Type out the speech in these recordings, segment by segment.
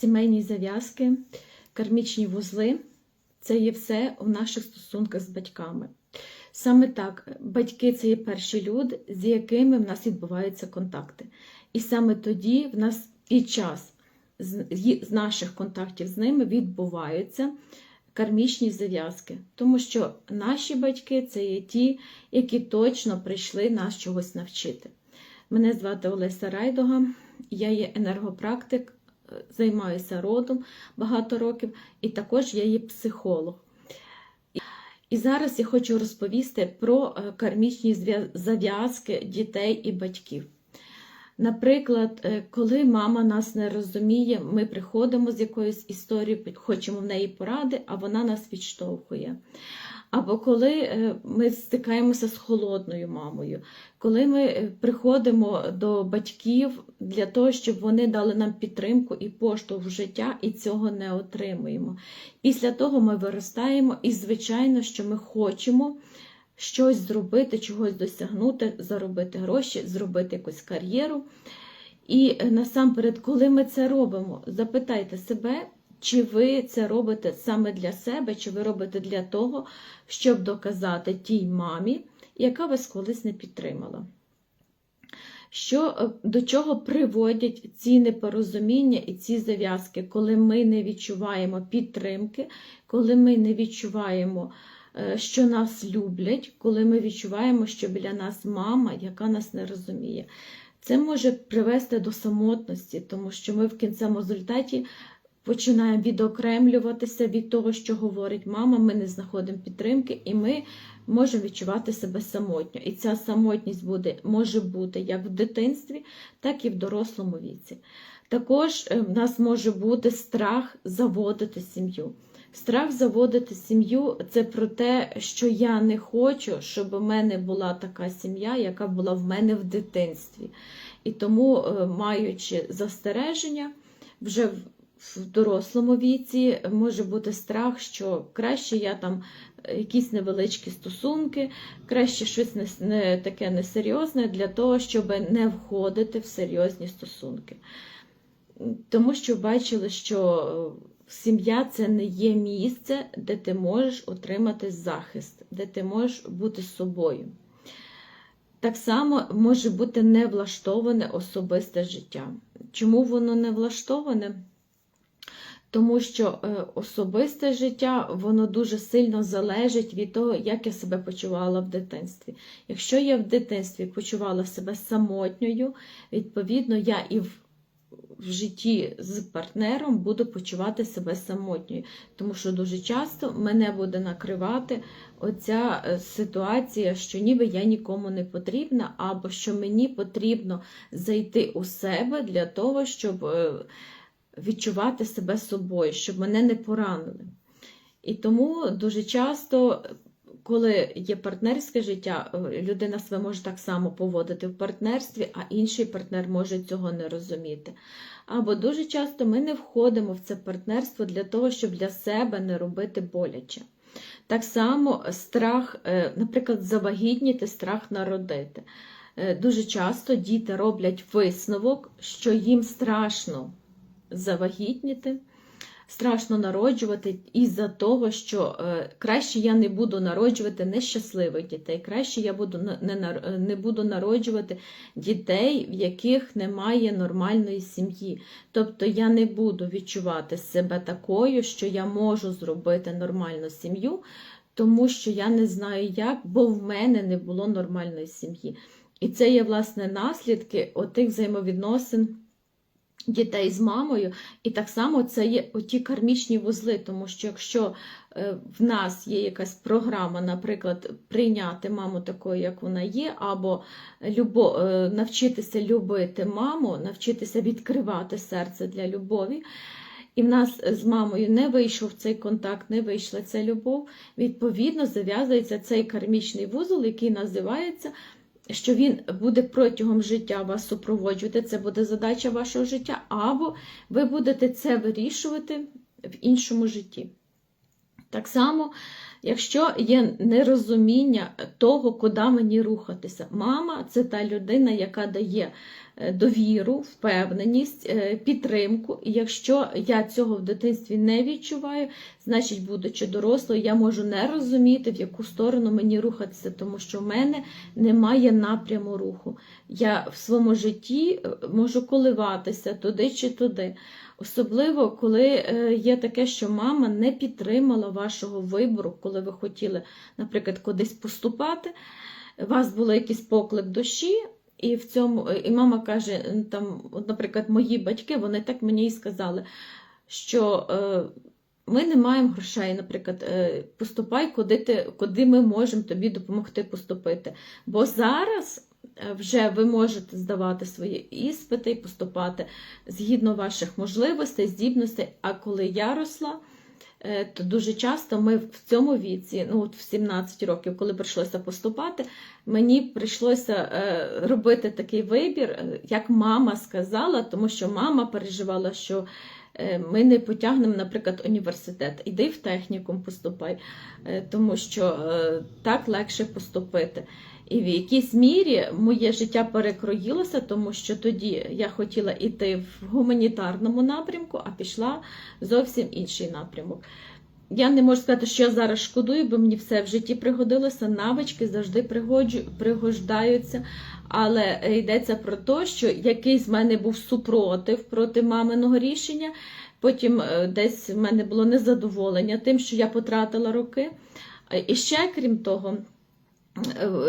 сімейні зав'язки, кармічні вузли це є все в наших стосунках з батьками. Саме так, батьки це є перші люди, з якими в нас відбуваються контакти. І саме тоді в нас під час з наших контактів з ними відбуваються кармічні зав'язки, тому що наші батьки це є ті, які точно прийшли нас чогось навчити. Мене звати Олеся Райдога, я є енергопрактик, займаюся родом багато років, і також я є психолог. І зараз я хочу розповісти про е, кармічні зав'язки дітей і батьків. Наприклад, е, коли мама нас не розуміє, ми приходимо з якоюсь історією, хочемо в неї поради, а вона нас відштовхує. Або коли е, ми стикаємося з холодною мамою, коли ми е, приходимо до батьків для того, щоб вони дали нам підтримку і поштовх в життя, і цього не отримуємо. Після того ми виростаємо, і, звичайно, що ми хочемо щось зробити, чогось досягнути, заробити гроші, зробити якусь кар'єру. І е, насамперед, коли ми це робимо, запитайте себе, чи ви це робите саме для себе, чи ви робите для того, щоб доказати тій мамі, яка вас колись не підтримала. Що, е, до чого приводять ці непорозуміння і ці зав'язки, коли ми не відчуваємо підтримки, коли ми не відчуваємо, що нас люблять, коли ми відчуваємо, що біля нас мама, яка нас не розуміє. Це може привести до самотності, тому що ми в кінцевому результаті починаємо відокремлюватися від того, що говорить мама, ми не знаходимо підтримки, і ми можемо відчувати себе самотньо. І ця самотність буде, може бути як в дитинстві, так і в дорослому віці. Також е, в нас може бути страх заводити сім'ю. Страх заводити сім'ю це про те, що я не хочу, щоб у мене була така сім'я, яка була в мене в дитинстві. І тому, е, маючи застереження, вже в- дорослому віці може бути страх, що краще я там е, якісь невеличкі стосунки, краще щось не, не таке несерйозне для того, щоб не входити в серйозні стосунки. Тому що бачили, що е, сім'я це не є місце, де ти можеш отримати захист, де ти можеш бути собою. Так само може бути невлаштоване особисте життя. Чому воно не влаштоване? Тому що е, особисте життя воно дуже сильно залежить від того, як я себе почувала в дитинстві. Якщо я в дитинстві почувала себе самотньою, відповідно, я і в, в житті з партнером буду почувати себе самотньою, тому що дуже часто мене буде накривати оця е, ситуація, що ніби я нікому не потрібна, або що мені потрібно зайти у себе для того, щоб. е, відчувати себе собою, щоб мене не поранили. І тому дуже часто, коли є партнерське життя, е, людина себе може так само поводити в партнерстві, а інший партнер може цього не розуміти. Або дуже часто ми не входимо в це партнерство для того, щоб для себе не робити боляче. Так само страх, е, наприклад, завагітніти, страх народити. Е, Дуже часто діти роблять висновок, що їм страшно завагітніти, страшно народжувати із-за того, що е, краще я не буду народжувати нещасливих дітей, краще я буду не, не буду народжувати дітей, в яких немає нормальної сім'ї. Тобто я не буду відчувати себе такою, що я можу зробити нормальну сім'ю, тому що я не знаю як, бо в мене не було нормальної сім'ї. І це є, власне, наслідки отих взаємовідносин дітей з мамою, і так само це є оті кармічні вузли, тому що якщо е, в нас є якась програма, наприклад, прийняти маму такою, як вона є, або любо, е, навчитися любити маму, навчитися відкривати серце для любові. І в нас з мамою не вийшов цей контакт, не вийшла ця любов. Відповідно, зав'язується цей кармічний вузол, який називається що він буде протягом життя вас супроводжувати, це буде задача вашого життя, або ви будете це вирішувати в іншому житті. Так само, якщо є нерозуміння того, куди мені рухатися, мама це та людина, яка дає е, довіру, впевненість, е, підтримку. І якщо я цього в дитинстві не відчуваю, значить, будучи дорослою, я можу не розуміти, в яку сторону мені рухатися, тому що в мене немає напряму руху. Я в своєму житті е, можу коливатися туди чи туди. Особливо, коли е, є таке, що мама не підтримала вашого вибору, коли ви хотіли, наприклад, кудись поступати, у вас був якийсь поклик душі, і в цьому, і мама каже, там, от, наприклад, мої батьки, вони так мені і сказали, що е, ми не маємо грошей, наприклад, е, поступай, куди, ти, куди ми можемо тобі допомогти поступити. Бо зараз е, вже ви можете здавати свої іспити і поступати згідно ваших можливостей, здібностей. А коли я росла, е, то дуже часто ми в цьому віці, ну от в 17 років, коли прийшлося поступати, мені прийшлося е, робити такий вибір, е, як мама сказала, тому що мама переживала, що е, ми не потягнемо, наприклад, університет. Іди в технікум поступай, е, тому що е, так легше поступити. І в якійсь мірі моє життя перекроїлося, тому що тоді я хотіла йти в гуманітарному напрямку, а пішла зовсім інший напрямок. Я не можу сказати, що я зараз шкодую, бо мені все в житті пригодилося, навички завжди пригоджу, пригождаються. Але йдеться про те, що якийсь в мене був супротив проти маминого рішення. Потім е, десь в мене було незадоволення тим, що я потратила роки. І ще крім того,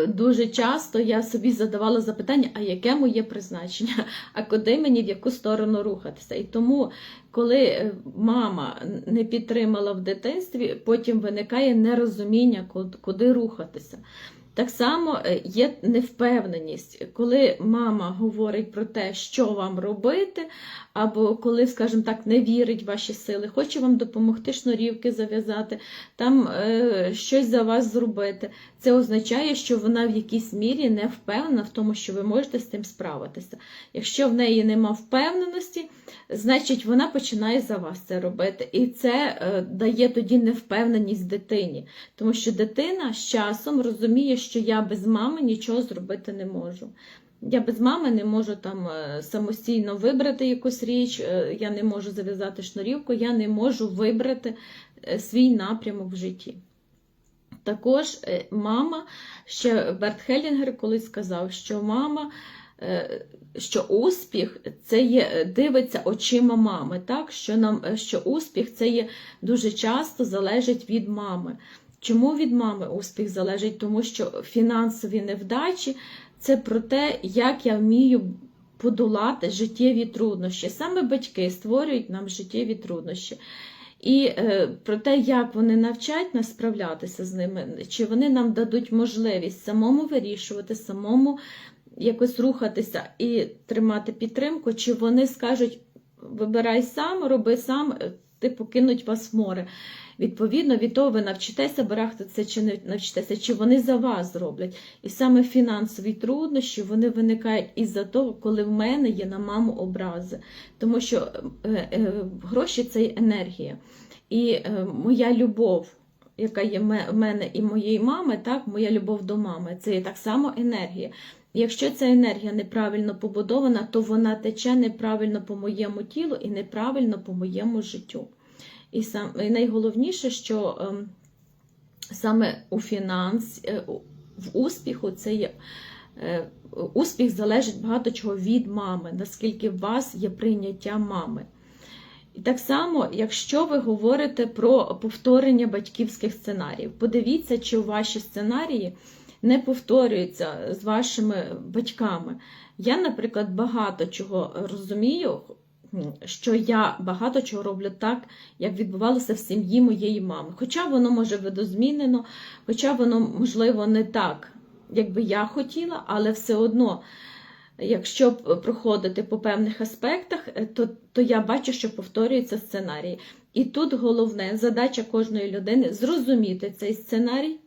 дуже часто я собі задавала запитання, а яке моє призначення, а куди мені в яку сторону рухатися. І тому, коли е, мама не підтримала в дитинстві, потім виникає нерозуміння, куди рухатися. Так само е, є невпевненість, коли мама говорить про те, що вам робити, або коли, скажімо так, не вірить в ваші сили, хоче вам допомогти шнурівки зав'язати, там е, щось за вас зробити. Це означає, що вона в якійсь мірі не впевнена в тому, що ви можете з тим справитися. Якщо в неї нема впевненості, значить вона починає за вас це робити. І це е, дає тоді невпевненість дитині. Тому що дитина з часом розуміє, що я без мами нічого зробити не можу. Я без мами не можу там е, самостійно вибрати якусь річ, е, я не можу зав'язати шнурівку, я не можу вибрати свій напрямок в житті. Також е, мама, ще Берт Хелінгер колись сказав, що мама, е, що успіх це є, дивиться очима мами, так? Що, нам, е, що успіх це є дуже часто залежить від мами. Чому від мами успіх залежить? Тому що фінансові невдачі це про те, як я вмію подолати життєві труднощі. Саме батьки створюють нам життєві труднощі. І е, про те, як вони навчать нас справлятися з ними, чи вони нам дадуть можливість самому вирішувати, самому якось рухатися і тримати підтримку, чи вони скажуть: вибирай сам, роби сам, е, ти покинуть вас в море. Відповідно, від того ви навчитеся барахтатися чи не навчитеся, чи вони за вас зроблять. І саме фінансові труднощі вони виникають із-за того, коли в мене є на маму образи. Тому що е, е, гроші це енергія. І е, моя любов, яка є в мене і моєї мами, так, моя любов до мами, це є так само енергія. Якщо ця енергія неправильно побудована, то вона тече неправильно по моєму тілу і неправильно по моєму життю. І, сам, і найголовніше, що ем, саме у фінанс, е, в успіху це є. е, Успіх залежить багато чого від мами, наскільки у вас є прийняття мами. І так само, якщо ви говорите про повторення батьківських сценаріїв, подивіться, чи ваші сценарії не повторюються з вашими батьками. Я, наприклад, багато чого розумію, що я багато чого роблю так, як відбувалося в сім'ї моєї мами. Хоча воно може видозмінено, хоча воно, можливо, не так, як би я хотіла, але все одно. Якщо проходити по певних аспектах, е, то, то я бачу, що повторюються сценарії. І тут головне задача кожної людини зрозуміти цей сценарій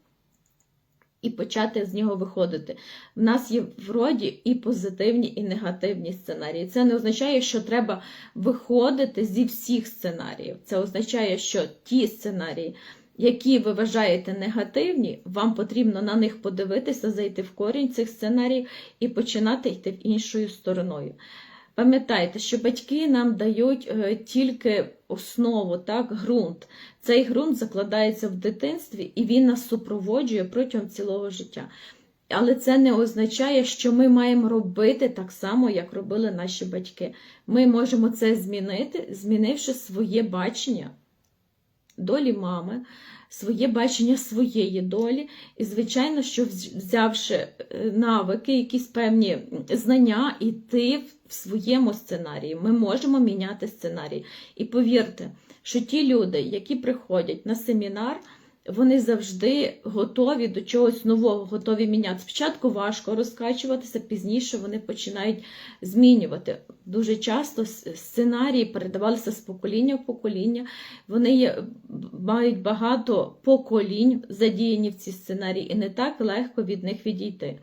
і почати з нього виходити. В нас є вроді і позитивні, і негативні сценарії. Це не означає, що треба виходити зі всіх сценаріїв. Це означає, що ті сценарії, які ви вважаєте негативні, вам потрібно на них подивитися, зайти в корінь цих сценаріїв і починати йти іншою стороною. Пам'ятайте, що батьки нам дають е, тільки основу, так, ґрунт. Цей ґрунт закладається в дитинстві і він нас супроводжує протягом цілого життя. Але це не означає, що ми маємо робити так само, як робили наші батьки. Ми можемо це змінити, змінивши своє бачення долі мами, своє бачення своєї долі. І, звичайно, що взявши е, навики, якісь певні знання, іти в своєму сценарії. Ми можемо міняти сценарій. І повірте, що ті люди, які приходять на семінар, вони завжди готові до чогось нового, готові міняти. Спочатку важко розкачуватися, пізніше вони починають змінювати. Дуже часто сценарії передавалися з покоління в покоління. Вони є, мають багато поколінь задіяні в ці сценарії, і не так легко від них відійти.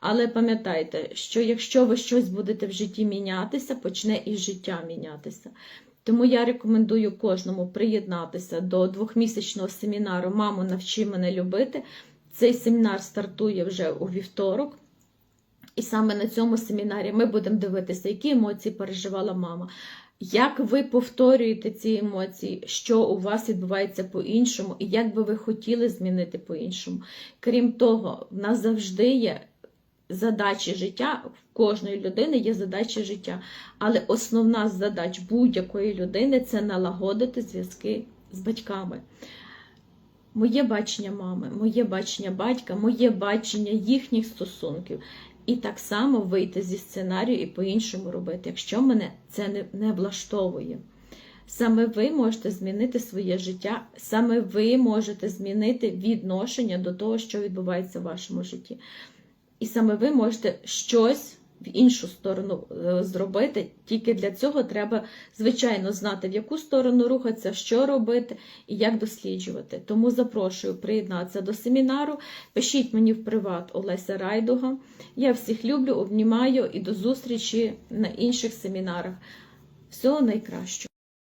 Але пам'ятайте, що якщо ви щось будете в житті мінятися, почне і життя мінятися. Тому я рекомендую кожному приєднатися до двохмісячного семінару Мамо, навчи мене любити. Цей семінар стартує вже у вівторок. І саме на цьому семінарі ми будемо дивитися, які емоції переживала мама, як ви повторюєте ці емоції, що у вас відбувається по-іншому, і як би ви хотіли змінити по-іншому. Крім того, в нас завжди є задачі життя, в кожної людини є задачі життя. Але основна задач будь-якої людини це налагодити зв'язки з батьками. Моє бачення мами, моє бачення батька, моє бачення їхніх стосунків. І так само вийти зі сценарію і по-іншому робити, якщо мене це не, не влаштовує. Саме ви можете змінити своє життя, саме ви можете змінити відношення до того, що відбувається в вашому житті. І саме ви можете щось в іншу сторону е, зробити. Тільки для цього треба, звичайно, знати, в яку сторону рухатися, що робити і як досліджувати. Тому запрошую приєднатися до семінару. Пишіть мені в приват Олеся Райдуга. Я всіх люблю, обнімаю і до зустрічі на інших семінарах. Всього найкращого!